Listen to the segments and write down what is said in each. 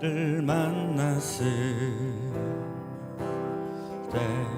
나를 만났을 때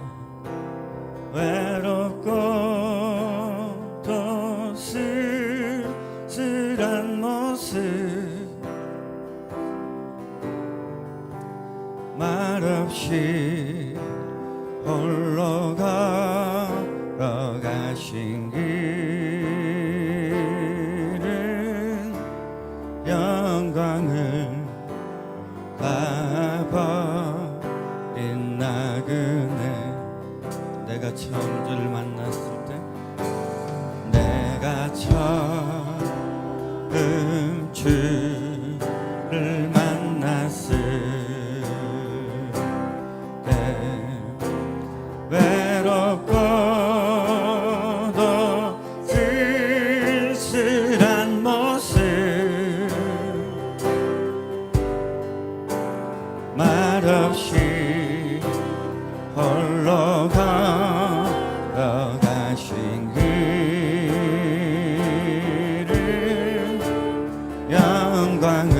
关。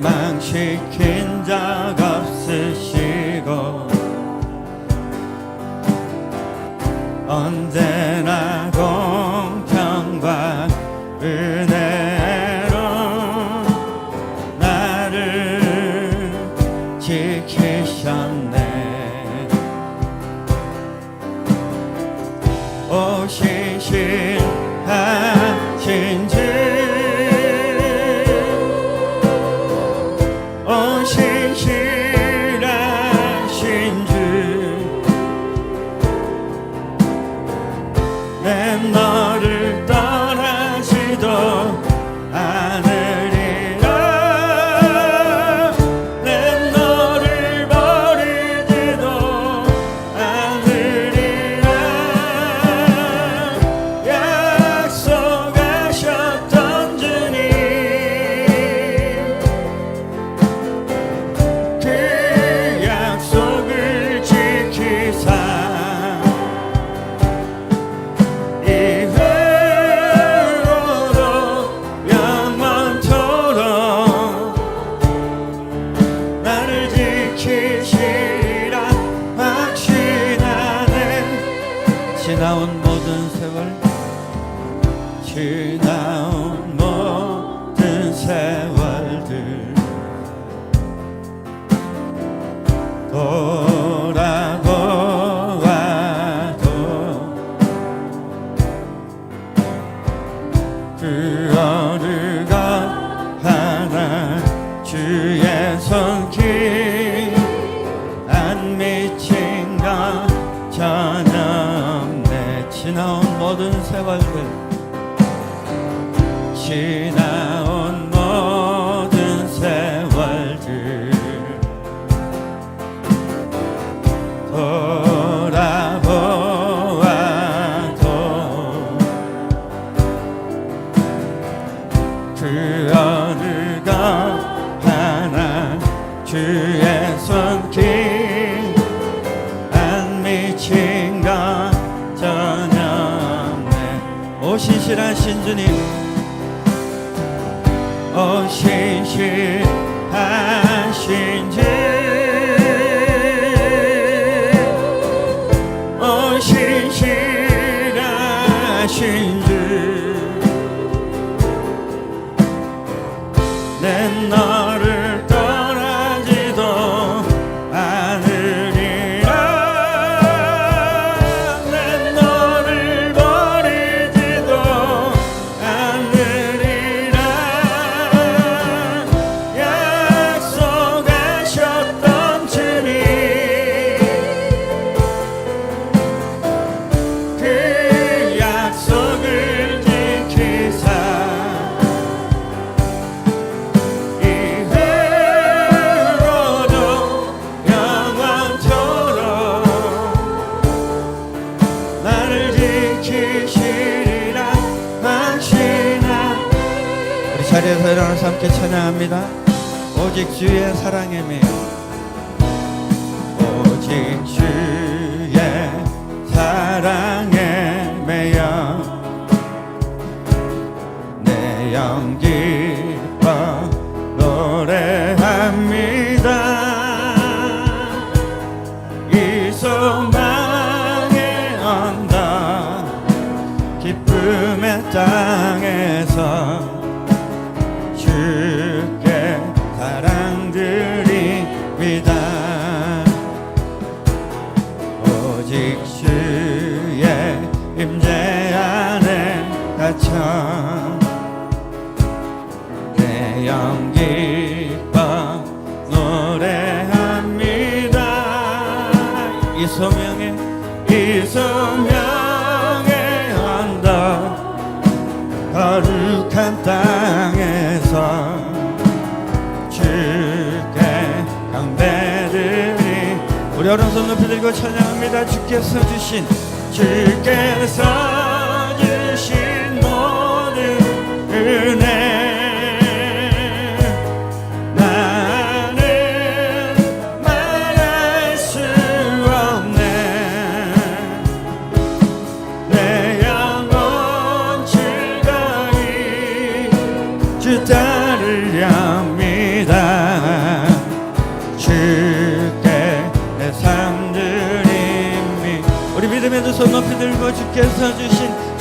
멸망시킨 자 없으시고 언제나 공평과 은혜로 나를 지키셨네. 오시신 하 신실하신 주님. 오 어, 신실하신 주님 자리에서 일어나서 함께 찬양합니다. 오직 주의 사랑에 매여 오직 주의 사랑 주의 임재 안에 갇혀 내 영 기뻐 노래합니다. 이 소명에 이 소명의 언덕 거룩한 땅에서 주께 경배드리 우리 오른손 높이 들고 찬양합니다 주께서 주신 주께서 들고 주께서 주신